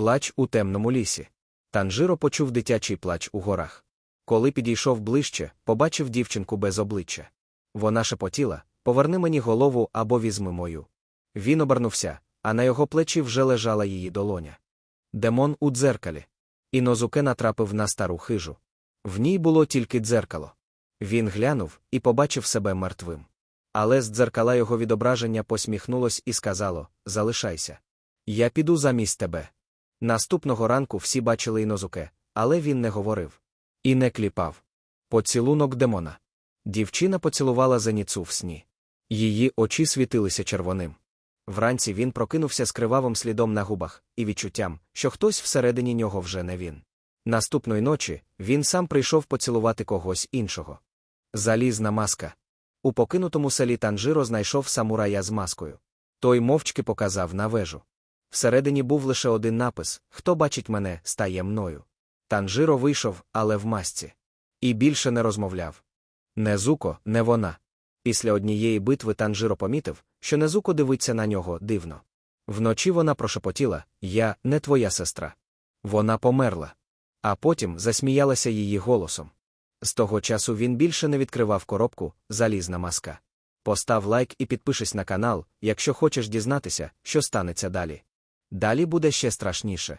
Плач у темному лісі. Танжиро почув дитячий плач у горах. Коли підійшов ближче, побачив дівчинку без обличчя. Вона шепотіла поверни мені голову або візьми мою. Він обернувся, а на його плечі вже лежала її долоня. Демон у дзеркалі. Інозуке натрапив на стару хижу. В ній було тільки дзеркало. Він глянув і побачив себе мертвим. Але з дзеркала його відображення посміхнулось і сказало Залишайся. Я піду замість тебе. Наступного ранку всі бачили Інозуке, але він не говорив. І не кліпав. Поцілунок демона. Дівчина поцілувала Зеніцу в сні. Її очі світилися червоним. Вранці він прокинувся з кривавим слідом на губах і відчуттям, що хтось всередині нього вже не він. Наступної ночі він сам прийшов поцілувати когось іншого. Залізна маска. У покинутому селі Танжиро знайшов самурая з маскою. Той мовчки показав на вежу. Всередині був лише один напис Хто бачить мене, стає мною. Танжиро вийшов, але в масці. І більше не розмовляв. Незуко, не вона. Після однієї битви Танжиро помітив, що Незуко дивиться на нього дивно. Вночі вона прошепотіла Я не твоя сестра. Вона померла. А потім засміялася її голосом. З того часу він більше не відкривав коробку залізна маска. Постав лайк і підпишись на канал, якщо хочеш дізнатися, що станеться далі. Далі буде ще страшніше.